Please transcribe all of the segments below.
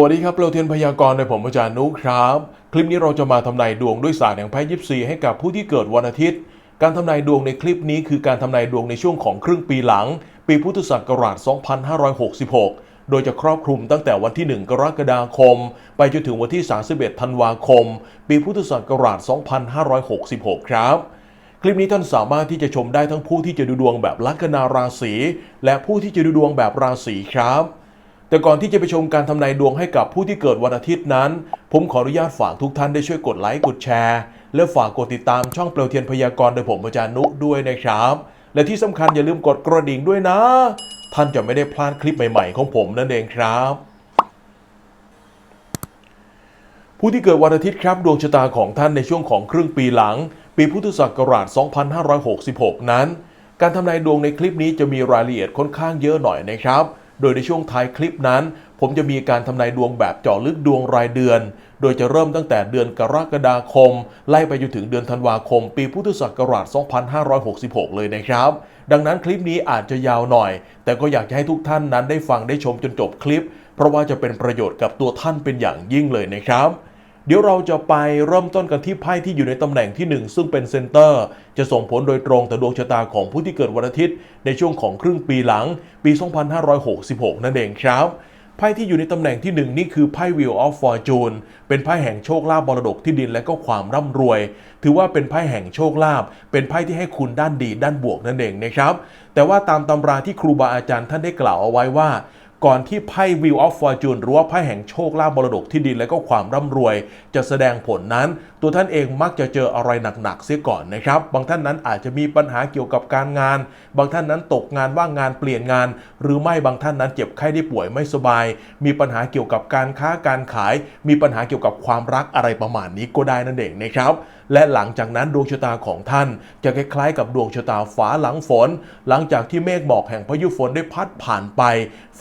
วัสดีครับเราเทียนพยากรณ์ในผมอาจารย์นุครับ คลิปนี้เราจะมาทำนายดวงด้วยศาสตร์แห่งไพ่ยิปซีให้กับผู้ที่เกิดวันอาทิตย์ การทำนายดวงในคลิปนี้คือการทำนายดวงในช่วงของครึ่งปีหลัง ปีพุทธศักราช 2566 โดยจะครอบคลุมตั้งแต่วันที่ 1 กรกฎาคม ไปจนถึงวันที่ 31 ธันวาคม ปีพุทธศักราช 2566 ครับคลิปนี้ท่านสามารถที่จะชมได้ทั้งผู้ที่จะดูดวงแบบลัคนาราศีและผู้ที่จะดูดวงแบบราศีครับ แต่ก่อนที่จะไปชมการทำนายดวงให้กับผู้ที่เกิดวันอาทิตย์นั้น ผมขออนุญาตฝากทุกท่านได้ช่วยกดไลค์กดแชร์ และฝากกดติดตามช่องเปลวเทียนพยากรณ์โดยผมอาจารย์นุด้วยนะครับ และที่สำคัญอย่าลืมกดกระดิ่งด้วยนะ ท่านจะไม่ได้พลาดคลิปใหม่ๆ ของผมนั่นเองครับ ผู้ที่เกิดวันอาทิตย์ครับดวงชะตาของท่านในช่วงของครึ่งปีหลัง ปีพุทธศักราช 2566 นั้น การทำนายดวงในคลิปนี้จะมีรายละเอียดค่อนข้างเยอะหน่อยนะครับ โดยในช่วงท้ายคลิปนั้น ผมจะมีการทำนายดวงแบบเจาะลึกดวงรายเดือน โดยจะเริ่มตั้งแต่เดือนกรกฎาคม ไล่ไปจนถึงเดือนธันวาคม ปีพุทธศักราช 2566 เลยนะครับ ดังนั้นคลิปนี้อาจจะยาวหน่อย แต่ก็อยากจะให้ทุกท่านนั้นได้ฟังได้ชมจนจบคลิป เพราะว่าจะเป็นประโยชน์กับตัวท่านเป็นอย่างยิ่งเลยนะครับ เดี๋ยวเราจะไปเริ่มต้นกันที่ไพ่ที่อยู่ในตำแหน่งที่ 1 ซึ่งเป็นเซนเตอร์ จะส่งผลโดยตรงต่อดวงชะตาของผู้ที่เกิดวันอาทิตย์ ในช่วงของครึ่งปีหลัง ปี 2566 นั่นเองครับไพ่ที่อยู่ในตำแหน่งที่ 1 นี่คือไพ่ Wheel of Fortune เป็นไพ่แห่งโชคลาภมรดกที่ดินและก็ความร่ำรวย ถือว่าเป็นไพ่แห่งโชคลาภเป็นไพ่ที่ให้คุณด้านดีด้านบวกนั่นเองนะครับ แต่ว่าตามตำราที่ครูบาอาจารย์ท่านได้กล่าวเอาไว้ว่า ก่อนที่ไพ่ Wheel of Fortune หรือว่าไพ่แห่งโชคลาภมรดกที่ดินและก็ความร่ำรวย จะแสดงผลนั้น ตัวท่านเองมักจะเจออะไรหนักๆเสียก่อนนะครับ บางท่านนั้นอาจจะมีปัญหาเกี่ยวกับการงาน บางท่านนั้นตกงานว่างงานเปลี่ยนงาน หรือไม่บางท่านนั้นเจ็บไข้ได้ป่วยไม่สบาย มีปัญหาเกี่ยวกับการค้าการขาย มีปัญหาเกี่ยวกับความรักอะไรประมาณนี้ก็ได้นั่นเองนะครับและหลังจากนั้นดวงชะตาของท่าน จะคล้ายๆกับดวงชะตาฟ้าหลังฝน หลังจากที่เมฆหมอกแห่งพายุฝนได้พัดผ่านไป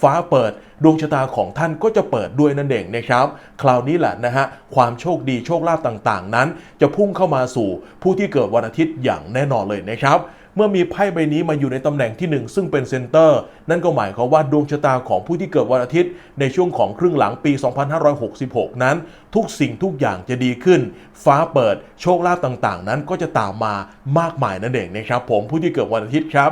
ฟ้าเปิด ดวงชะตาของท่านก็จะเปิดด้วยนั่นเองนะครับ คราวนี้แหละนะฮะความโชคดีโชคลาภต่างๆ นั้น จะพุ่งเข้ามาสู่ผู้ที่เกิดวันอาทิตย์อย่างแน่นอนเลยนะครับ เมื่อมีไพ่ใบนี้มาอยู่ในตำแหน่งที่ 1 ซึ่งเป็นเซนเตอร์ นั่นก็หมายความว่าดวงชะตาของผู้ที่เกิดวันอาทิตย์ ในช่วงของครึ่งหลังปี 2566 นั้น ทุกสิ่งทุกอย่างจะดีขึ้น ฟ้าเปิดโชคลาภต่างๆ นั้นก็จะตามมามากมายนั่นเองนะครับผมผู้ที่เกิดวันอาทิตย์ครับ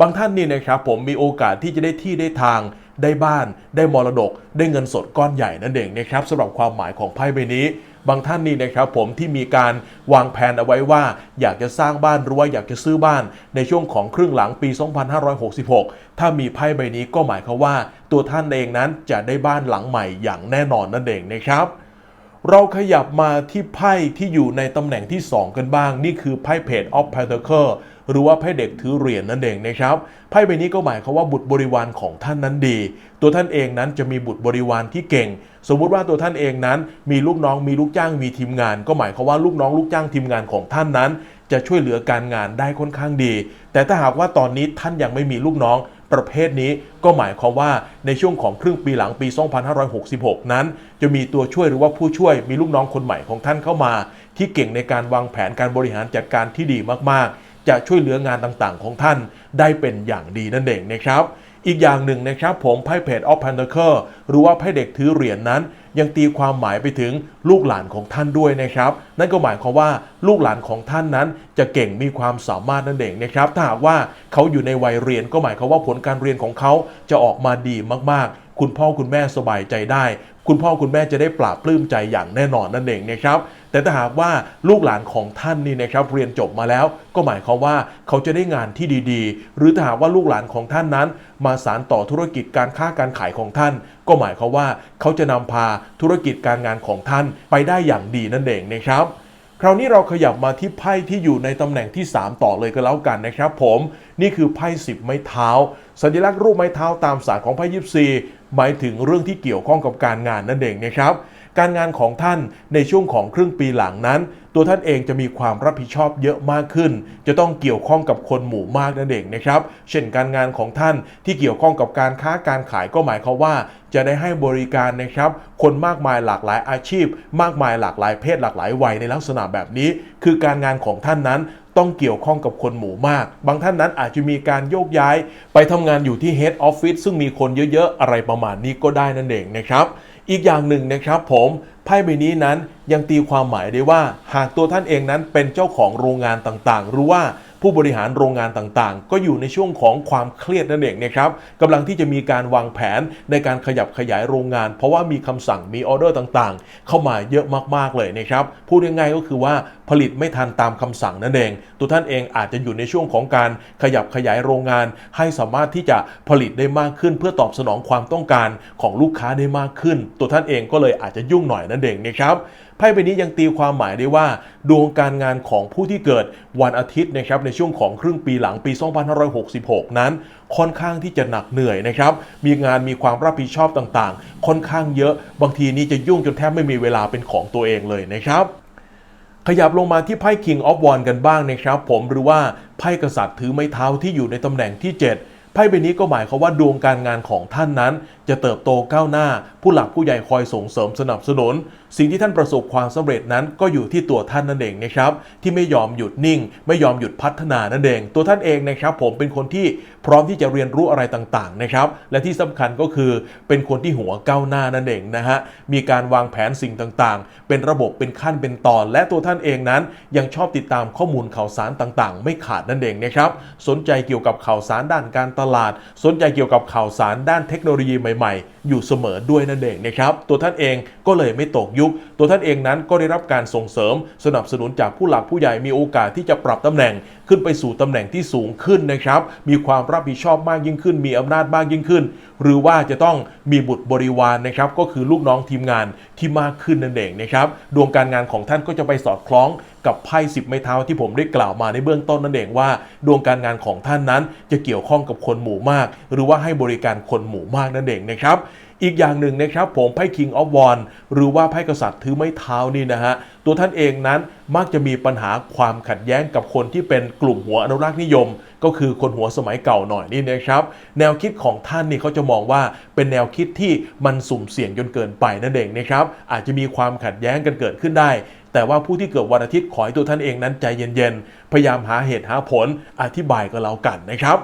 บางท่านนี่นะครับผมมีโอกาสที่จะได้ที่ได้ทางได้บ้าน ได้มรดก ได้เงินสดก้อนใหญ่นั่นเองนะครับสำหรับความหมายของไพ่ใบนี้ บางท่านนี่นะครับผมที่มีการวางแผนเอาไว้ว่า อยากจะสร้างบ้านรั้วอยากจะซื้อบ้าน ในช่วงของครึ่งหลังปี 2566 ถ้ามีไพ่ใบนี้ก็หมายความว่า ตัวท่านเองนั้นจะได้บ้านหลังใหม่อย่างแน่นอนนั่นเองนะครับเราขยับมาที่ไพ่ที่อยู่ในตำแหน่งที่ 2 กันบ้าง นี่คือไพ่เพจ of Pentacle หรือว่าไพ่เด็กถือเหรียญนั่นเองนะครับไพ่ใบนี้ก็หมายความว่าบุตรบริวารของท่านนั้นดี ตัวท่านเองนั้นจะมีบุตรบริวารที่เก่ง สมมุติว่าตัวท่านเองนั้น มีลูกน้องมีลูกจ้างมีทีมงาน ก็หมายความว่าลูกน้องลูกจ้างทีมงานของท่านนั้น จะช่วยเหลือการงานได้ค่อนข้างดี แต่ถ้าหากว่าตอนนี้ท่านยังไม่มีลูกน้องประเภทนี้ก็หมายความว่าในช่วงของครึ่งปีหลังปี 2566 นั้น จะมีตัวช่วยหรือว่าผู้ช่วยมีลูกน้องคนใหม่ของท่านเข้ามา ที่เก่งในการวางแผนการบริหารจัดการที่ดีมากๆ จะช่วยเหลืองานต่างๆ ของท่านได้เป็นอย่างดีนั่นเองนะครับ อีกอย่างหนึ่งนะครับผมไพ่เพจออฟพันเดอร์หรือว่าไพ่เด็กถือเหรียญนนั้น ยังตีความหมายไปถึงลูกหลานของท่านด้วยนะครับ นั่นก็หมายความว่าลูกหลานของท่านนั้น จะเก่งมีความสามารถนั่นเองนะครับถ้าหากว่าเขาอยู่ในวัยเรียนก็หมายความว่าผลการเรียนของเขาจะออกมาดีมากๆ คุณพ่อคุณแม่สบายใจได้ คุณพ่อคุณแม่จะได้ปราบปลื้มใจอย่างแน่นอนนั่นเองนะครับแต่ถ้าหากว่าลูกหลานของท่านนี่นะครับเรียนจบมาแล้ว ก็หมายความว่าเขาจะได้งานที่ดีๆ หรือถ้าหากว่าลูกหลานของท่านนั้น มาสานต่อธุรกิจการค้าการขายของท่าน ก็หมายความว่าเขาจะนำพาธุรกิจการงานของท่านไปได้อย่างดีนั่นเองนะครับคราวนี้เราขยับมาที่ไพ่ที่อยู่ในตำแหน่งที่ 3 ต่อเลยก็แล้วกันนะครับ ผมนี่คือไพ่สิบไม้เท้า สัญลักษณ์รูปไม้เท้าตามศาสตร์ของไพ่ยิปซี หมายถึงเรื่องที่เกี่ยวข้องกับการงานนั่นเองนะครับ การงานของท่านในช่วงของครึ่งปีหลังนั้น ตัวท่านเองจะมีความรับผิดชอบเยอะมากขึ้น จะต้องเกี่ยวข้องกับคนหมู่มากนั่นเองนะครับ เช่นการงานของท่านที่เกี่ยวข้องกับการค้าการขายก็หมายความว่า จะได้ให้บริการนะครับ คนมากมายหลากหลายอาชีพ มากมายหลากหลายเพศหลากหลายวัยในลักษณะแบบนี้ คือการงานของท่านนั้น ต้องเกี่ยวข้องกับคนหมู่มาก บางท่านนั้นอาจจะมีการโยกย้ายไปทำงานอยู่ที่ Head Office ซึ่งมีคนเยอะๆ อะไรประมาณนี้ก็ได้นั่นเองนะครับ อีกอย่างหนึ่งนะครับผมไพ่ใบนี้นั้นยังตีความหมายได้ว่า หากตัวท่านเองนั้นเป็นเจ้าของโรงงานต่างๆ หรือว่า ผู้บริหารโรงงานต่างๆ ก็อยู่ในช่วงของความเครียดนั่นเองนะครับกำลังที่จะมีการวางแผนในการขยับขยายโรงงาน เพราะว่ามีคำสั่งมีออเดอร์ต่างๆ เข้ามาเยอะมากๆเลยนะครับพูดง่ายๆก็คือว่าผลิตไม่ทันตามคำสั่งนั่นเอง ตัวท่านเองอาจจะอยู่ในช่วงของการขยับขยายโรงงาน ให้สามารถที่จะผลิตได้มากขึ้น เพื่อตอบสนองความต้องการของลูกค้าได้มากขึ้น ตัวท่านเองก็เลยอาจจะยุ่งหน่อยนั่นเองนะครับ ไพ่ใบนี้ยังตีความหมายได้ว่า ดวงการงานของผู้ที่เกิดวันอาทิตย์นะครับในช่วงของครึ่งปีหลังปี 2566 นั้น ค่อนข้างที่จะหนักเหนื่อยนะครับมีงานมีความรับผิดชอบต่างๆ ค่อนข้างเยอะบางทีนี่จะยุ่งจนแทบไม่มีเวลาเป็นของตัวเองเลยนะครับขยับลงมาที่ไพ่ King of w a n d กันบ้างนะครับผมหรือว่าไพ่กษัตริย์ถือไม้เท้าที่อยู่ในตำแหน่งที่ 7 ไพ่ใบนี้ก็หมายความว่าดวงการงานของท่านนั้น จะเติบโตก้าวหน้า ผู้หลักผู้ใหญ่คอยส่งเสริมสนับสนุน สิ่งที่ท่านประสบความสำเร็จนั้นก็อยู่ที่ตัวท่านนั่นเองนะครับ ที่ไม่ยอมหยุดนิ่ง ไม่ยอมหยุดพัฒนานั่นเอง ตัวท่านเองนะครับผมเป็นคนที่พร้อมที่จะเรียนรู้อะไรต่างๆนะครับ และที่สำคัญก็คือเป็นคนที่หัวก้าวหน้านั่นเองนะฮะมีการวางแผนสิ่งต่างๆ เป็นระบบเป็นขั้นเป็นตอน และตัวท่านเองนั้น ยังชอบติดตามข้อมูลข่าวสารต่างๆ ไม่ขาดนั่นเองนะครับสนใจเกี่ยวกับข่าวสารด้านการตลาด สนใจเกี่ยวกับข่าวสารด้านเทคโนโลยีใหม่ๆอยู่เสมอด้วยนั่นเองนะครับตัวท่านเองก็เลยไม่ตกยุค ตัวท่านเองนั้นก็ได้รับการส่งเสริม สนับสนุนจากผู้หลักผู้ใหญ่มีโอกาสที่จะปรับตำแหน่ง ขึ้นไปสู่ตำแหน่งที่สูงขึ้นนะครับ มีความรับผิดชอบมากยิ่งขึ้น มีอำนาจมากยิ่งขึ้น หรือว่าจะต้องมีบุตรบริวารนะครับ ก็คือลูกน้องทีมงานที่มากขึ้นนั่นเองนะครับดวงการงานของท่านก็จะไปสอดคล้องกับไพ่สิบไม้เท้าที่ผมได้กล่าวมาในเบื้องต้นนั่นเองว่า ดวงการงานของท่านนั้นจะเกี่ยวข้องกับคนหมู่มาก หรือว่าให้บริการคนหมู่มากนั่นเองนะครับ อีกอย่างหนึ่งนะครับผมไพ่ King of w a n d หรือว่าไพ่กษัตริย์ถือไม้เท้านี่นะฮะ ตัวท่านเองนั้นมักจะมีปัญหาความขัดแย้งกับคนที่เป็นกลุ่มหัวอนุรักษ์นิยม ก็คือคนหัวสมัยเก่าหน่อยนี่นะครับ แนวคิดของท่านนี่เขาจะมองว่าเป็นแนวคิดที่มันสุ่มเสี่ยงจนเกินไปนั่นเองนะครับอาจจะมีความขัดแย้งกันเกิดขึ้นได้แต่ว่าผู้ที่เกิดวันอาทิตย์ขอให้ตัวท่านเองนั้นใจเย็นๆ พยายามหาเหตุหาผลอธิบายก็แล้วกันนะครับ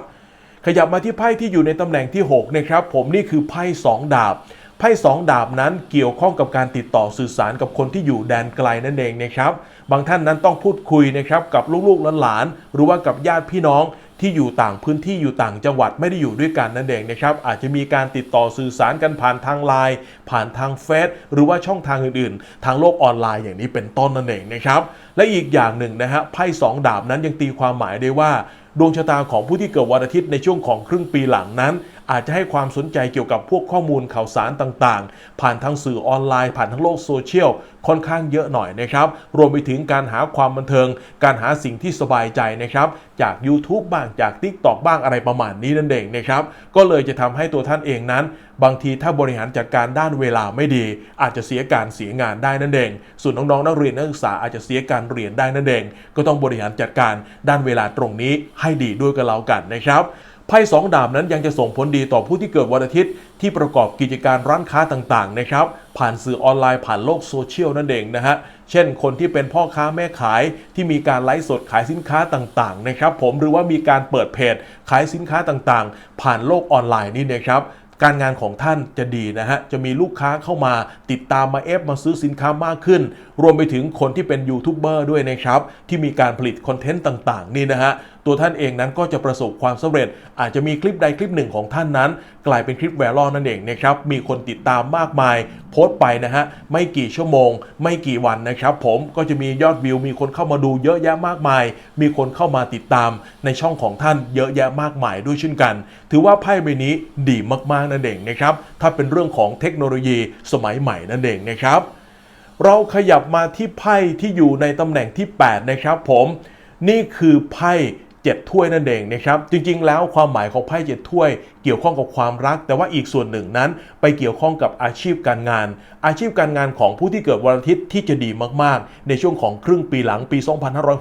ขยับมาที่ไพ่ที่อยู่ในตำแหน่งที่6นะครับผมนี่คือไพ่2ดาบไพ่2ดาบนั้นเกี่ยวข้องกับการติดต่อสื่อสารกับคนที่อยู่แดนไกลนั่นเองนะครับ บางท่านนั้นต้องพูดคุยนะครับกับลูกๆหลานๆหรือว่ากับญาติพี่น้อง ที่อยู่ต่างพื้นที่อยู่ต่างจังหวัดไม่ได้อยู่ด้วยกันนั่นเองนะครับอาจจะมีการติดต่อสื่อสารกันผ่านทางไลน์ผ่านทางเฟซหรือว่าช่องทางอื่นๆ ทางโลกออนไลน์อย่างนี้เป็นต้นนั่นเองนะครับและอีกอย่างหนึ่งนะฮะไพ่สองดาบนั้นยังตีความหมายได้ว่า ดวงชะตาของผู้ที่เกิดวันอาทิตย์ในช่วงของครึ่งปีหลังนั้น อาจจะให้ความสนใจเกี่ยวกับพวกข้อมูลข่าวสารต่างๆ ผ่านทางสื่อออนไลน์ผ่านทางโลกโซเชียลค่อนข้างเยอะหน่อยนะครับ รวมไปถึงการหาความบันเทิง การหาสิ่งที่สบายใจนะครับ จาก YouTube บ้างจาก TikTok บ้างอะไรประมาณนี้นั่นเองนะครับ ก็เลยจะทำให้ตัวท่านเองนั้น บางทีถ้าบริหารจัดการด้านเวลาไม่ดี อาจจะเสียการเสียงานได้นั่นเอง ส่วนน้องๆนักเรียนนักศึกษาอาจจะเสียการเรียนได้นั่นเอง ก็ต้องบริหารจัดการด้านเวลาตรงนี้ให้ดีด้วยกันแล้วกันนะครับ ไพ่สองดาบนั้นยังจะส่งผลดีต่อผู้ที่เกิดวันอาทิตย์ ที่ประกอบกิจการร้านค้าต่างๆนะครับผ่านสื่อออนไลน์ผ่านโลกโซเชียลนั่นเองนะฮะเช่น คนที่เป็นพ่อค้าแม่ขายที่มีการไลฟ์สดขายสินค้าต่างๆนะครับผมหรือว่ามีการเปิดเพจขายสินค้าต่างๆ ผ่านโลกออนไลน์นี่นะครับการงานของท่านจะดีนะฮะ จะมีลูกค้าเข้ามาติดตามมาเอฟมาซื้อสินค้ามากขึ้น รวมไปถึงคนที่เป็นยูทูบเบอร์ด้วยนะครับ ที่มีการผลิตคอนเทนต์ต่าง ๆ นี่นะฮะ ตัวท่านเองนั้นก็จะประสบความสำเร็จ อาจจะมีคลิปใดคลิปหนึ่งของท่านนั้น กลายเป็นคลิปแวรัลนั่นเองนะครับมีคนติดตามมากมาย โพสต์ไปนะฮะไม่กี่ชั่วโมง ไม่กี่วันนะครับ ผมก็จะมียอดวิว มีคนเข้ามาดูเยอะแยะมากมาย มีคนเข้ามาติดตามในช่องของท่านเยอะแยะมากมายด้วยเช่นกัน ถือว่าไพ่ใบนี้ดีมากๆนั่นเองนะครับถ้าเป็นเรื่องของเทคโนโลยีสมัยใหม่นั่นเองนะครับเราขยับมาที่ไพ่ที่อยู่ในตำแหน่งที่ 8 นะครับผม นี่คือไพ่ เจ็ดถ้วยนั่นเองนะครับจริงๆ แล้วความหมายของไพ่เจ็ดถ้วย เกี่ยวข้องกับความรัก แต่ว่าอีกส่วนหนึ่งนั้น ไปเกี่ยวข้องกับอาชีพการงาน อาชีพการงานของผู้ที่เกิดวันอาทิตย์ที่จะดีมากๆ ในช่วงของครึ่งปีหลังปี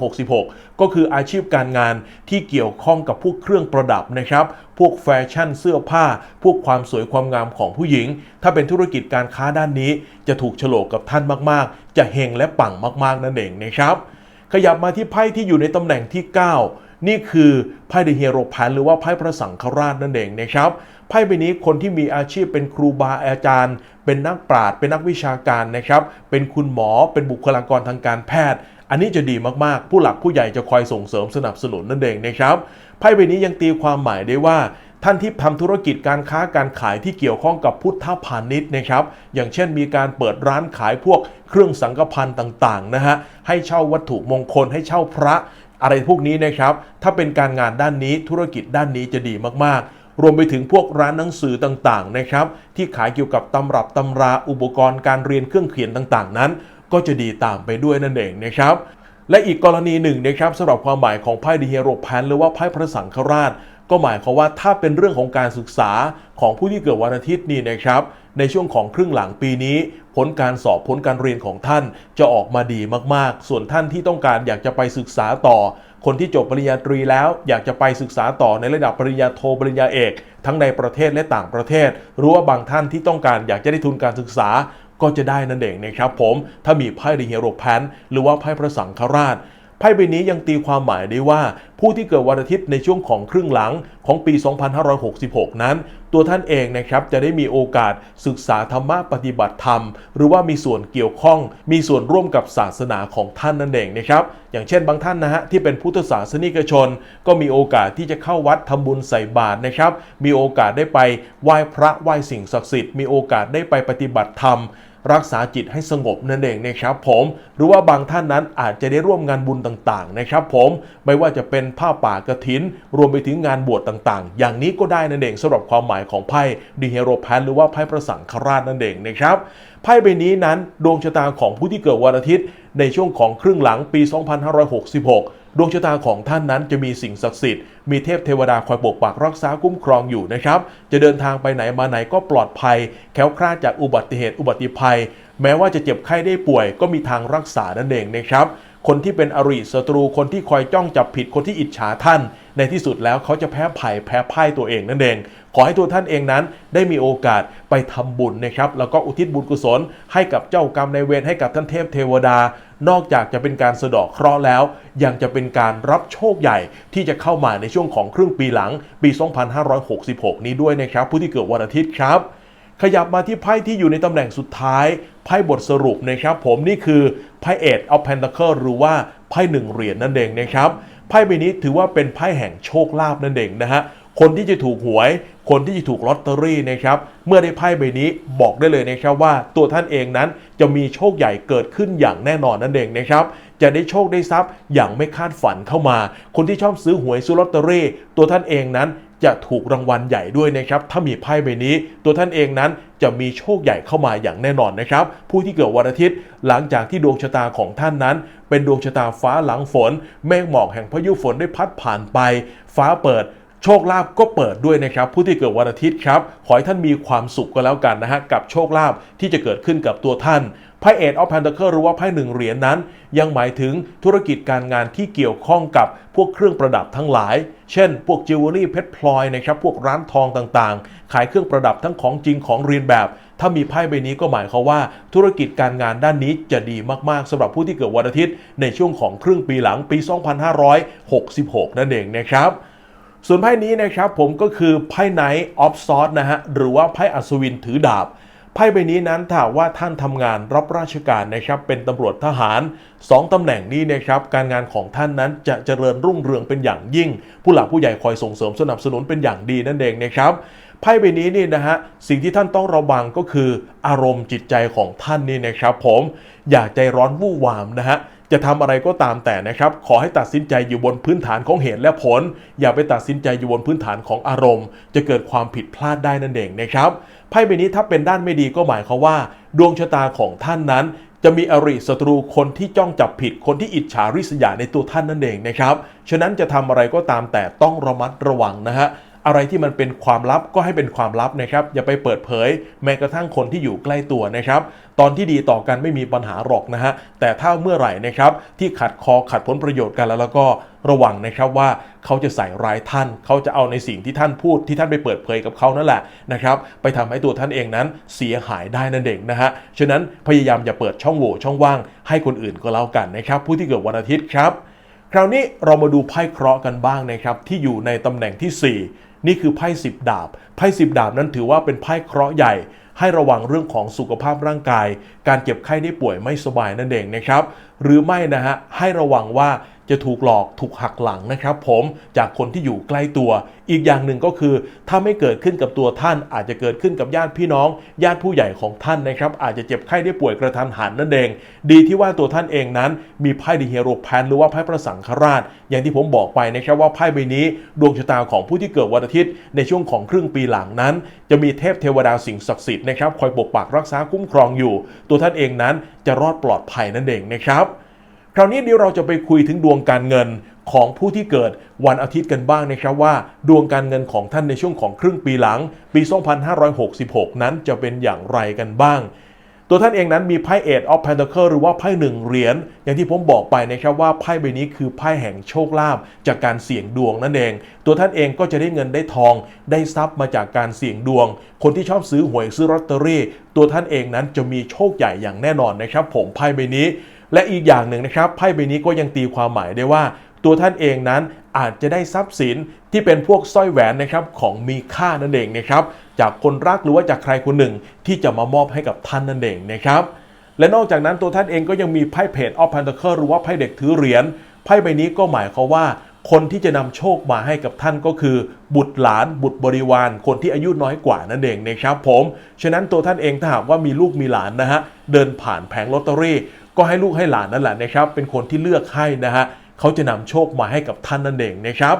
2566 ก็คืออาชีพการงานที่เกี่ยวข้องกับพวกเครื่องประดับนะครับพวกแฟชั่นเสื้อผ้า พวกความสวยความงามของผู้หญิง ถ้าเป็นธุรกิจการค้าด้านนี้ จะถูกโฉลกกับท่านมากๆ จะเฮงและปังมากๆนั่นเองนะครับ ขยับมาที่ไพ่ที่อยู่ในตำแหน่งที่ 9 นี่คือไพ่เดเฮโรแพนหรือว่าไพ่พระสังฆราชนั่นเองนะครับไพ่ใบนี้คนที่มีอาชีพเป็นครูบาอาจารย์ เป็นนักปราชญ์เป็นนักวิชาการนะครับ เป็นคุณหมอเป็นบุคลากรทางการแพทย์ อันนี้จะดีมากๆ ผู้หลักผู้ใหญ่จะคอยส่งเสริมสนับสนุนนั่นเองนะครับไพ่ใบนี้ยังตีความหมายได้ว่าท่านที่ทำธุรกิจการค้าการขายที่เกี่ยวข้องกับพุทธพาณิชย์นะครับ อย่างเช่นมีการเปิดร้านขายพวกเครื่องสังฆพันธ์ต่างๆนะฮะให้เช่าวัตถุมงคลให้เช่าพระ อะไรพวกนี้นะครับ ถ้าเป็นการงานด้านนี้ธุรกิจด้านนี้จะดีมากๆรวมไปถึงพวกร้านหนังสือต่างๆนะครับ ที่ขายเกี่ยวกับตำรับตำราอุปกรณ์การเรียนเครื่องเขียนต่างๆ นั้น ก็จะดีตามไปด้วยนั่นเองนะครับ และอีกกรณีหนึ่งนะครับสำหรับความหมายของไพ่ดิเฮโรแพนหรือว่าไพ่พระสังฆราช ก็หมายความว่าถ้าเป็นเรื่องของการศึกษาของผู้ที่เกิดวันอาทิตย์นี่นะครับ ในช่วงของครึ่งหลังปีนี้ ผลการสอบผลการเรียนของท่านจะออกมาดีมากๆ ส่วนท่านที่ต้องการอยากจะไปศึกษาต่อ คนที่จบปริญญาตรีแล้ว อยากจะไปศึกษาต่อในระดับปริญญาโทปริญญาเอก ทั้งในประเทศและต่างประเทศ หรือว่าบางท่านที่ต้องการอยากจะได้ทุนการศึกษาก็จะได้นั่นเองนะครับผมถ้ามีไพ่ดิเฮโรแพนหรือว่าไพ่พระสังฆราช ไพ่ใบนี้ยังตีความหมายได้ว่า ผู้ที่เกิดวันอาทิตย์ในช่วงของครึ่งหลังของปี 2566 นั้น ตัวท่านเองนะครับจะได้มีโอกาสศึกษาธรรมะปฏิบัติธรรม หรือว่ามีส่วนเกี่ยวข้อง มีส่วนร่วมกับศาสนาของท่านนั่นเองนะครับ อย่างเช่นบางท่านนะฮะที่เป็นพุทธศาสนิกชน ก็มีโอกาสที่จะเข้าวัดทำบุญใส่บาตรนะครับ มีโอกาสได้ไปไหว้พระไหว้สิ่งศักดิ์สิทธิ์ มีโอกาสได้ไปปฏิบัติธรรม รักษาจิตให้สงบนั่นเองนะครับผมหรือว่าบางท่านนั้นอาจจะได้ร่วมงานบุญต่างๆนะครับผมไม่ว่าจะเป็นผ้าป่ากระถิน รวมไปถึงงานบวชต่างๆ อย่างนี้ก็ได้นั่นเองสำหรับความหมายของไพ่ดีเฮโรแพนหรือว่าไพ่พระสังฆราชนั่นเองนะครับไพ่ใบนี้นั้นดวงชะตาของผู้ที่เกิดวันอาทิตย์ ในช่วงของครึ่งหลังปี 2566 ดวงชะตาของท่านนั้นจะมีสิ่งศักดิ์สิทธิ์มีเทพเทวดาคอยปกปักรักษาคุ้มครองอยู่นะครับ จะเดินทางไปไหนมาไหนก็ปลอดภัย แคล้วคลาดจากอุบัติเหตุอุบัติภัย แม้ว่าจะเจ็บไข้ได้ป่วยก็มีทางรักษานั่นเองนะครับ คนที่เป็นอริศัตรู คนที่คอยจ้องจับผิดคนที่อิจฉาท่าน ในที่สุดแล้วเขาจะแพ้ไผ่แพ้พ่ายตัวเองนั่นเอง ขอให้ตัวท่านเองนั้นได้มีโอกาสไปทำบุญนะครับ แล้วก็อุทิศบุญกุศล ให้กับเจ้ากรรมในเวรให้กับท่านเทพเทวดา นอกจากจะเป็นการสะดาะเคราะห์แล้ว ยังจะเป็นการรับโชคใหญ่ที่จะเข้ามาในช่วงของครึ่งปีหลังปี 2566 นี้ด้วยนะครับ ผู้ที่เกิดวันอาทิตย์ครับ ขยับมาที่ไพ่ที่อยู่ในตำแหน่งสุดท้าย ไพ่บทสรุปนะครับ ผมนี่คือไพ่เอ็ดเอาเพนตาเคิลหรือว่าไพ่หนึ่งเหรียญนั่นเองนะครับไพ่ใบนี้ถือว่าเป็นไพ่แห่งโชคลาภนั่นเองนะฮะคนที่จะถูกหวย คนที่จะถูกลอตเตอรี่นะครับ เมื่อได้ไพ่ใบนี้บอกได้เลยนะครับว่าตัวท่านเองนั้นจะมีโชคใหญ่เกิดขึ้นอย่างแน่นอนนั่นเองนะครับ จะได้โชคได้ทรัพย์อย่างไม่คาดฝันเข้ามา คนที่ชอบซื้อหวยซื้อลอตเตอรี่ ตัวท่านเองนั้น จะถูกรางวัลใหญ่ด้วยนะครับถ้ามีไพ่ใบนี้ ตัวท่านเองนั้นจะมีโชคใหญ่เข้ามาอย่างแน่นอนนะครับ ผู้ที่เกิดวันอาทิตย์ หลังจากที่ดวงชะตาของท่านนั้น เป็นดวงชะตาฟ้าหลังฝน เมฆหมอกแห่งพายุฝนได้พัดผ่านไป ฟ้าเปิดโชคลาภก็เปิดด้วยนะครับ ผู้ที่เกิดวันอาทิตย์ครับ ขอให้ท่านมีความสุขก็แล้วกันนะฮะกับโชคลาภที่จะเกิดขึ้นกับตัวท่าน ไพ่เอ็ดออฟแพนตาเคิลหรือว่าไพ่หนึ่งเหรียญนั้น ยังหมายถึงธุรกิจการงานที่เกี่ยวข้องกับพวกเครื่องประดับทั้งหลาย เช่น พวกจิวเวลรี่เพชรพลอยนะครับ พวกร้านทองต่างๆ ขายเครื่องประดับทั้งของจริงของเรียนแบบ ถ้ามีไพ่ใบนี้ก็หมายความว่า ธุรกิจการงานด้านนี้จะดีมากๆสำหรับผู้ที่เกิดวันอาทิตย์ ในช่วงของครึ่งปีหลังปี 2566 นั่นเองนะครับส่วนไพ่นี้นะครับผมก็คือไพ่ไนท์ออฟซอสนะฮะหรือว่าไพ่อัศวินถือดาบ ไพ่ใบนี้นั้นถ้าว่าท่านทำงานรับราชการนะครับเป็นตำรวจทหาร 2ตำแหน่งนี้นะครับการงานของท่านนั้นจะเจริญรุ่งเรืองเป็นอย่างยิ่ง ผู้หลักผู้ใหญ่คอยส่งเสริมสนับสนุนเป็นอย่างดีนั่นเองนะครับไพ่ใบนี้นี่นะฮะสิ่งที่ท่านต้องระวังก็คืออารมณ์จิตใจของท่านนี่นะครับ ผมอย่าใจร้อนวู่วามนะฮะ จะทำอะไรก็ตามแต่นะครับ ขอให้ตัดสินใจอยู่บนพื้นฐานของเหตุและผล อย่าไปตัดสินใจอยู่บนพื้นฐานของอารมณ์ จะเกิดความผิดพลาดได้นั่นเองนะครับไพ่ใบนี้ถ้าเป็นด้านไม่ดีก็หมายความว่า ดวงชะตาของท่านนั้น จะมีอริศัตรูคนที่จ้องจับผิดคนที่อิจฉาริษยาในตัวท่านนั่นเองนะครับฉะนั้นจะทำอะไรก็ตามแต่ต้องระมัดระวังนะฮะ อะไรที่มันเป็นความลับก็ให้เป็นความลับนะครับ อย่าไปเปิดเผย แม้กระทั่งคนที่อยู่ใกล้ตัวนะครับ ตอนที่ดีต่อกันไม่มีปัญหาหรอกนะฮะ แต่ถ้าเมื่อไหร่นะครับที่ขัดคอขัดผลประโยชน์กันแล้วแล้วก็ระวังนะครับว่าเขาจะใส่ร้ายท่าน เขาจะเอาในสิ่งที่ท่านพูดที่ท่านไปเปิดเผยกับเขานั่นแหละนะครับ ไปทำให้ตัวท่านเองนั้นเสียหายได้นั่นเองนะฮะ ฉะนั้นพยายามอย่าเปิดช่องโหว่ช่องว่างให้คนอื่นก็แล้วกันนะครับ ผู้ที่เกิดวันอาทิตย์ครับ คราวนี้เรามาดูไพ่เคราะห์กันบ้างนะครับที่อยู่ในตำแหน่งที่ 4 นี่คือไพ่สิบดาบ ไพ่สิบดาบนั้นถือว่าเป็นไพ่เคราะห์ใหญ่ ให้ระวังเรื่องของสุขภาพร่างกาย การเจ็บไข้ได้ป่วยไม่สบายนั่นเองนะครับ หรือไม่นะฮะให้ระวังว่า จะถูกหลอกถูกหักหลังนะครับ ผมจากคนที่อยู่ใกล้ตัว อีกอย่างหนึ่งก็คือ ถ้าไม่เกิดขึ้นกับตัวท่าน อาจจะเกิดขึ้นกับญาติพี่น้อง ญาติผู้ใหญ่ของท่านนะครับ อาจจะเจ็บไข้ได้ป่วยกระทันหันนั่นเอง ดีที่ว่าตัวท่านเองนั้น มีไพ่ดีเฮโรแพนหรือว่าไพ่พระสังฆราช อย่างที่ผมบอกไปนะครับว่าไพ่ใบนี้ ดวงชะตาของผู้ที่เกิดวันอาทิตย์ ในช่วงของครึ่งปีหลังนั้น จะมีเทพเทวดาสิ่งศักดิ์สิทธิ์นะครับคอยปกปักรักษาคุ้มครองอยู่ ตัวท่านเองนั้นจะรอดปลอดภัยนั่นเองนะครับ คราวนี้เดี๋ยวเราจะไปคุยถึงดวงการเงินของผู้ที่เกิดวันอาทิตย์กันบ้างนะครับว่า ดวงการเงินของท่านในช่วงของครึ่งปีหลัง ปี 2566 นั้นจะเป็นอย่างไรกันบ้าง ตัวท่านเองนั้นมีไพ่เอ e ออฟ p พน t เ c ิ e หรือว่าไพ่หนึ่งเหรียญอย่างที่ผมบอกไปนะครับว่าไพ่ใบนี้คือไพ่แห่งโชคลาภจากการเสี่ยงดวงนั่นเอง ตัวท่านเองก็จะได้เงินได้ทอง ได้ทรัพย์มาจากการเสี่ยงดวง คนที่ชอบซื้อหวยซื้อลอตเตอรี่ ตัวท่านเองนั้นจะมีโชคใหญ่อย่างแน่นอนนะครับ ผมไพ่ใบนี้ และอีกอย่างหนึ่งนะครับไพ่ใบนี้ก็ยังตีความหมายได้ว่า ตัวท่านเองนั้นอาจจะได้ทรัพย์สินที่เป็นพวกสร้อยแหวนนะครับของมีค่านั่นเองนะครับจากคนรักหรือว่าจากใครคนหนึ่งที่จะมามอบให้กับท่านนั่นเองนะครับและนอกจากนั้นตัวท่านเองก็ยังมีไพ่เพจออฟพันเ c อร์หรือว่าไพ่เด็กถือเหรียญไพ่ใบนี้ก็หมายความว่า คนที่จะนำโชคมาให้กับท่านก็คือ บุตรหลาน บุตรบริวาร คนที่อายุน้อยกว่านั่นเองนะครับผม ฉะนั้นตัวท่านเองถ้าหากว่ามีลูกมีหลานนะฮะเดินผ่านแผงลอตเตอรี่ ก็ให้ลูกให้หลานนั่นแหละนะครับ เป็นคนที่เลือกให้นะฮะเขาจะนำโชคมาให้กับท่านนั่นเองนะครับ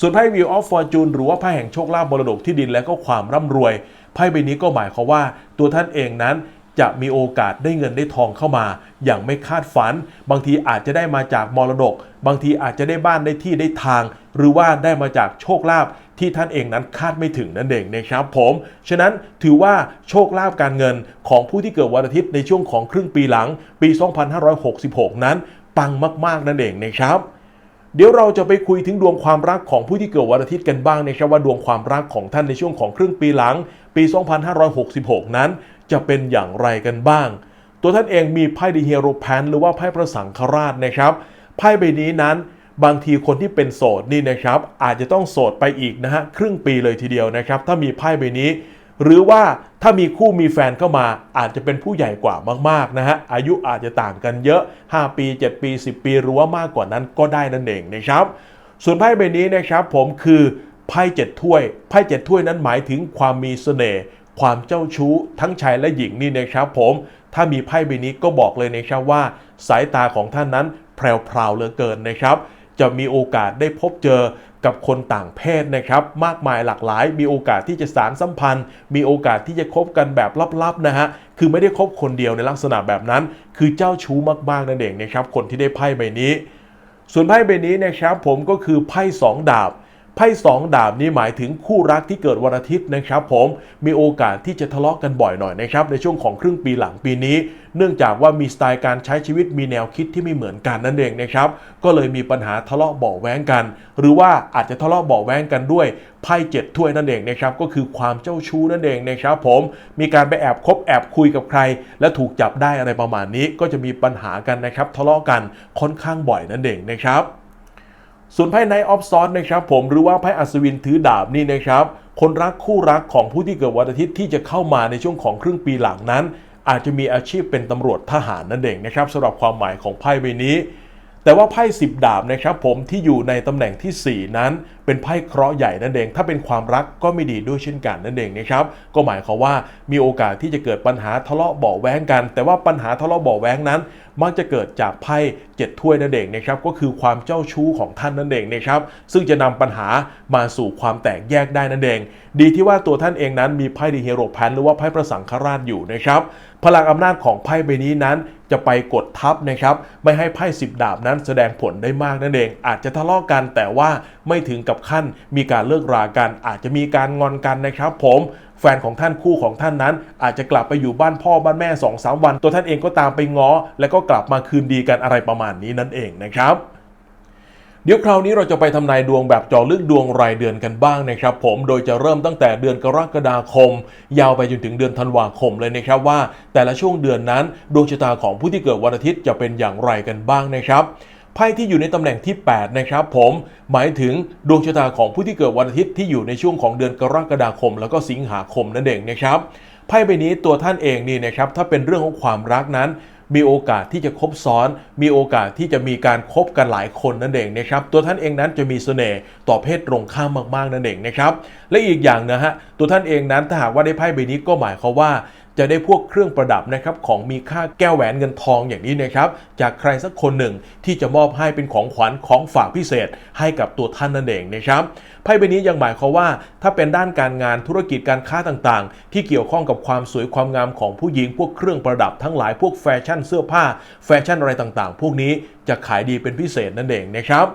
ส่วนไพ่ Wheel of Fortune หรือว่าไพ่แห่งโชคลาภมรดกที่ดินและก็ความร่ำรวยไพ่ใบนี้ก็หมายความว่าตัวท่านเองนั้น จะมีโอกาสได้เงินได้ทองเข้ามา อย่างไม่คาดฝัน บางทีอาจจะได้มาจากมรดก บางทีอาจจะได้บ้านได้ที่ได้ทาง หรือว่าได้มาจากโชคลาภที่ท่านเองนั้นคาดไม่ถึงนั่นเองนะครับผมฉะนั้นถือว่าโชคลาภการเงินของผู้ที่เกิดวันอาทิตย์ในช่วงของครึ่งปีหลังปี 2566 นั้นปังมากๆนั่นเองนะครับ เดี๋ยวเราจะไปคุยถึงดวงความรักของผู้ที่เกิดวันอาทิตย์กันบ้างนะครับว่าดวงความรักของท่านในช่วงของครึ่งปีหลัง ปี 2566 นั้น จะเป็นอย่างไรกันบ้าง ตัวท่านเองมีไพ่ดีเฮโรแพนหรือว่าไพ่พระสังฆราชนะครับไพ่ใบนี้นั้นบางทีคนที่เป็นโสดนี่นะครับ อาจจะต้องโสดไปอีกนะฮะครึ่งปีเลยทีเดียวนะครับ ถ้ามีไพ่ใบนี้ หรือว่าถ้ามีคู่มีแฟนเข้ามาอาจจะเป็นผู้ใหญ่กว่ามากๆนะฮะอายุอาจจะต่างกันเยอะ 5 ปี 7 ปี 10 ปีหรือว่ามากกว่านั้นก็ได้นั่นเองนะครับ ส่วนไพ่ใบนี้นะครับผมคือไพ่เจ็ดถ้วยไพ่เจ็ดถ้วยนั้นหมายถึงความมีเสน่ห์ความเจ้าชู้ ทั้งชายและหญิงนี่นะครับผมถ้ามีไพ่ใบนี้ก็บอกเลยนะครับว่า สายตาของท่านนั้นแพรวๆเหลือเกินนะครับ จะมีโอกาสได้พบเจอ กับคนต่างเพศนะครับมากมายหลากหลาย มีโอกาสที่จะสารสัมพันธ์ มีโอกาสที่จะคบกันแบบลับๆนะฮะคือไม่ได้คบคนเดียวในลักษณะแบบนั้น คือเจ้าชู้มากๆนั่นเองนะครับคนที่ได้ไพ่ใบนี้ ส่วนไพ่ใบนี้นะครับผมก็คือไพ่สองดาบ ไพ่สองดาบนี้หมายถึงคู่รักที่เกิดวันอาทิตย์นะครับผมมีโอกาสที่จะทะเลาะกันบ่อยหน่อยนะครับในช่วงของครึ่งปีหลังปีนี้ เนื่องจากว่ามีสไตล์การใช้ชีวิตมีแนวคิดที่ไม่เหมือนกันนั่นเองนะครับก็เลยมีปัญหาทะเลาะเบาแว้งกัน หรือว่าอาจจะทะเลาะเบาแว้งกันด้วยไพ่เจ็ดถ้วยนั่นเองนะครับก็คือความเจ้าชู้นั่นเองนะครับผมมีการไปแอบคบแอบคุยกับใคร และถูกจับได้อะไรประมาณนี้ ก็จะมีปัญหากันนะครับทะเลาะกันค่อนข้างบ่อยนั่นเองนะครับ ส่วนไพ่ไนออฟซอนนะครับผมหรือว่าไพ่อัศวินถือดาบนี่นะครับ คนรักคู่รักของผู้ที่เกิดวันอาทิตย์ที่จะเข้ามาในช่วงของครึ่งปีหลังนั้น อาจจะมีอาชีพเป็นตำรวจทหารนั่นเองนะครับสำหรับความหมายของไพ่ใบนี้ แต่ว่าไพ่สิบดาบนะครับผมที่อยู่ในตำแหน่งที่ 4 นั้น เป็นไพ่เคราะห์ใหญ่นั่นเอง ถ้าเป็นความรักก็ไม่ดีด้วยเช่นกันนั่นเองนะครับก็หมายความว่ามีโอกาสที่จะเกิดปัญหาทะเลาะเบาแว้งกัน แต่ว่าปัญหาทะเลาะเบาแว้งนั้นมักจะเกิดจากไพ่เจ็ดถ้วยนั่นเองนะครับก็คือความเจ้าชู้ของท่านนั่นเองนะครับซึ่งจะนำปัญหามาสู่ความแตกแยกได้นั่นเอง ดีที่ว่าตัวท่านเองนั้นมีไพ่ดีเฮโรแพนหรือว่าไพ่ประสังฆราชอยู่นะครับพลังอำนาจของไพ่ใบนี้นั้นจะไปกดทับนะครับไม่ให้ไพ่สิบดาบนั้นแสดงผลได้มากนั่นเอง อาจจะทะเลาะกันแต่ว่าไม่ถึงกับขั้นมีการเลิกรากันอาจจะมีการงอนกันนะครับ ผมแฟนของท่านคู่ของท่านนั้น อาจจะกลับไปอยู่บ้านพ่อบ้านแม่2อสวัน ตัวท่านเองก็ตามไปง้อ แล้วก็กลับมาคืนดีกันอะไรประมาณนี้นั่นเองนะครับเดี๋ยวคราวนี้เราจะไปทำนายดวงแบบจอลึกดวงรายเดือนกันบ้างนะครับผมโดยจะเริ่มตั้งแต่เดือนกรกฎาคม ยาวไปจนถึงเดือนธันวาคมเลยนะครับว่า แต่ละช่วงเดือนนั้น ดวงชะตาของผู้ที่เกิดวันอาทิตย์จะเป็นอย่างไรกันบ้างนะครับ ไพ่ที่อยู่ในตำแหน่งที่ 8 นะครับผมหมายถึงดวงชะตาของผู้ที่เกิดวันอาทิตย์ที่อยู่ในช่วงของเดือนกรกฎาคม แล้วก็สิงหาคมนั่นเองนะครับไพ่ใบนี้ตัวท่านเองนี่นะครับถ้าเป็นเรื่องของความรักนั้น มีโอกาสที่จะคบซ้อน มีโอกาสที่จะมีการคบกันหลายคนนั่นเองนะครับตัวท่านเองนั้นจะมีเสน่ห์ต่อเพศตรงข้ามมากๆนั่นเองนะครับและอีกอย่างนะฮะตัวท่านเองนั้นถ้าหากว่าได้ไพ่ใบนี้ก็หมายความว่า จะได้พวกเครื่องประดับนะครับของมีค่าแก้วแหวนเงินทองอย่างนี้นะครับจากใครสักคนหนึ่งที่จะมอบให้เป็นของขวัญของฝากพิเศษ ให้กับตัวท่านนั่นเองนะครับไพ่ใบนี้ยังหมายความว่า ถ้าเป็นด้านการงานธุรกิจการค้าต่างๆ ที่เกี่ยวข้องกับความสวยความงามของผู้หญิงพวกเครื่องประดับทั้งหลายพวกแฟชั่นเสื้อผ้า แฟชั่นอะไรต่างๆ พวกนี้จะขายดีเป็นพิเศษนั่นเองนะครับ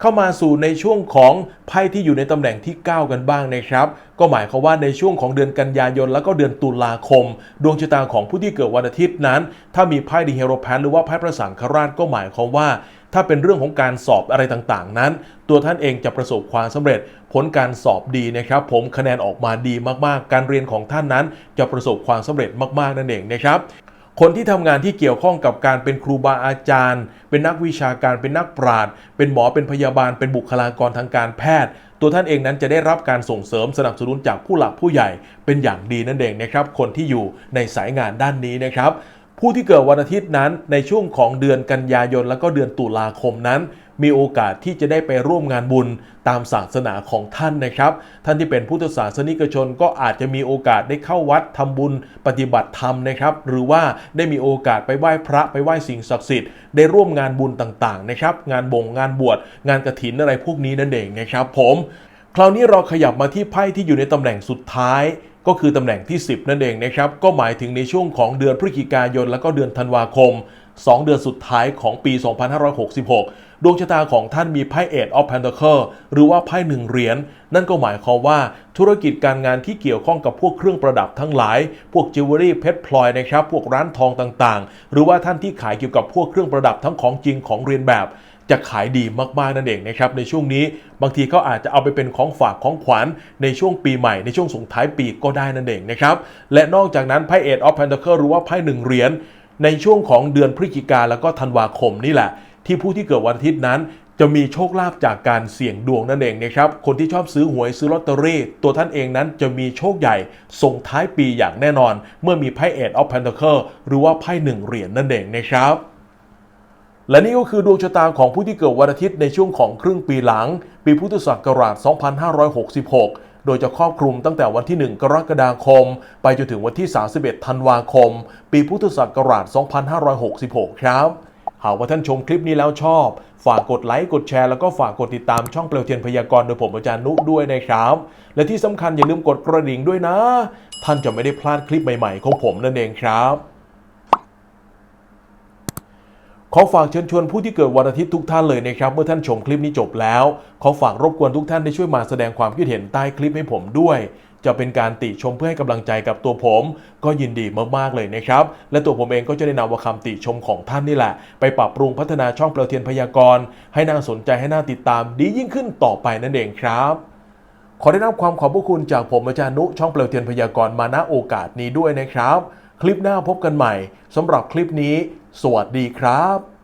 เข้ามาสู่ในช่วงของไพ่ที่อยู่ในตำแหน่งที่ 9 กันบ้างนะครับ ก็หมายความว่าในช่วงของเดือนกันยายน แล้วก็เดือนตุลาคม ดวงชะตาของผู้ที่เกิดวันอาทิตย์นั้น ถ้ามีไพ่ดีเฮโรแพนหรือว่าไพ่พระสังฆราชก็หมายความว่าถ้าเป็นเรื่องของการสอบอะไรต่างๆ นั้น ตัวท่านเองจะประสบความสำเร็จ ผลการสอบดีนะครับ ผมคะแนนออกมาดีมากๆ การเรียนของท่านนั้น จะประสบความสำเร็จมากๆนั่นเองนะครับ คนที่ทำงานที่เกี่ยวข้องกับการเป็นครูบาอาจารย์ เป็นนักวิชาการเป็นนักปราชญ์เป็นหมอเป็นพยาบาล เป็นบุคลากรทางการแพทย์ ตัวท่านเองนั้นจะได้รับการส่งเสริมสนับสนุนจากผู้หลักผู้ใหญ่เป็นอย่างดีนั่นเองนะครับ คนที่อยู่ในสายงานด้านนี้นะครับ ผู้ที่เกิดวันอาทิตย์นั้นในช่วงของเดือนกันยายนและก็เดือนตุลาคมนั้น มีโอกาสที่จะได้ไปร่วมงานบุญตามศาสนาของท่านนะครับ ท่านที่เป็นพุทธศาสนิกชนก็อาจจะมีโอกาสได้เข้าวัดทำบุญปฏิบัติธรรมนะครับ หรือว่าได้มีโอกาสไปไหว้พระไปไหว้สิ่งศักดิ์สิทธิ์ได้ร่วมงานบุญต่างๆนะครับ งานบ่งงานบวชงานกระถินอะไรพวกนี้นั่นเองนะครับ ผมคราวนี้เราขยับมาที่ไพ่ที่อยู่ในตำแหน่งสุดท้ายก็คือตำแหน่งที่ 10 นั่นเองนะครับ ก็หมายถึงในช่วงของเดือนพฤศจิกายน แล้วก็เดือนธันวาคม 2 เดือนสุดท้ายของปี 2566 ดวงชะตาของท่านมีไพ่เอ of Pentacle หรือว่าไพ่หนึ่งเหรียญนั่นก็หมายความว่าธุรกิจการงานที่เกี่ยวข้องกับพวกเครื่องประดับทั้งหลาย พวกจิวเวลรี่เพชรพลอยนะครับ พวกร้านทองต่างๆ หรือว่าท่านที่ขายเกี่ยวกับพวกเครื่องประดับทั้งของจริงของเรียนแบบจะขายดีมากๆนั่นเองนะครับในช่วงนี้บางทีเขาอาจจะเอาไปเป็นของฝากของขวัญในช่วงปีใหม่ในช่วงส่งท้ายปีก็ได้นั่นเองนะครับและนอกจากนั้นไพ่เอ of Pentacle หรือว่าไพ่หนึ่งเหรียญในช่วงของเดือนพฤศจิกาแล้วก็ธันวาคมนี่แหละ ที่ผู้ที่เกิดวันอาทิตย์นั้นจะมีโชคลาภจากการเสี่ยงดวงนั่นเองนะครับ คนที่ชอบซื้อหวยซื้อลอตเตอรี่ ตัวท่านเองนั้นจะมีโชคใหญ่ส่งท้ายปีอย่างแน่นอน เมื่อมีไพ่เอ of Pentacle หรือว่าไพ่หนึ่งเหรียญนั่นเองนะครับ และนี่ก็คือดวงชะตาของผู้ที่เกิดวันอาทิตย์ในช่วงของครึ่งปีหลัง ปีพุทธศักราช 2566โดยจะครอบคลุมตั้งแต่วันที่ 1 กรกฎาคม ไปจนถึงวันที่ 31 ธันวาคม ปีพุทธศักราช 2566 ครับ หากว่าท่านชมคลิปนี้แล้วชอบ ฝากกดไลค์กดแชร์แล้วก็ฝากกดติดตามช่องเปลวเทียนพยากรณ์โดยผมอาจารย์นุด้วยนะครับ และที่สำคัญอย่าลืมกดกระดิ่งด้วยนะ ท่านจะไม่ได้พลาดคลิปใหม่ๆ ของผมนั่นเองครับขอฝากเชิญชวนผู้ที่เกิดวันอาทิตย์ทุกท่านเลยนะครับ เมื่อท่านชมคลิปนี้จบแล้ว ขอฝากรบกวนทุกท่านได้ช่วยมาแสดงความคิดเห็นใต้คลิปให้ผมด้วย จะเป็นการติชมเพื่อให้กำลังใจกับตัวผม ก็ยินดีมากๆเลยนะครับ และตัวผมเองก็จะได้นำว่าคำติชมของท่านนี่แหละ ไปปรับปรุงพัฒนาช่องเปลวเทียนพยากรณ์ให้น่าสนใจให้น่าติดตามดียิ่งขึ้นต่อไปนั่นเองครับขอได้รับความขอบพระคุณจากผมอาจารย์นุช่องเปลวเทียนพยากรณ์มาณโอกาสนี้ด้วยนะครับ คลิปหน้าพบกันใหม่สำหรับคลิปนี้ สวัสดีครับ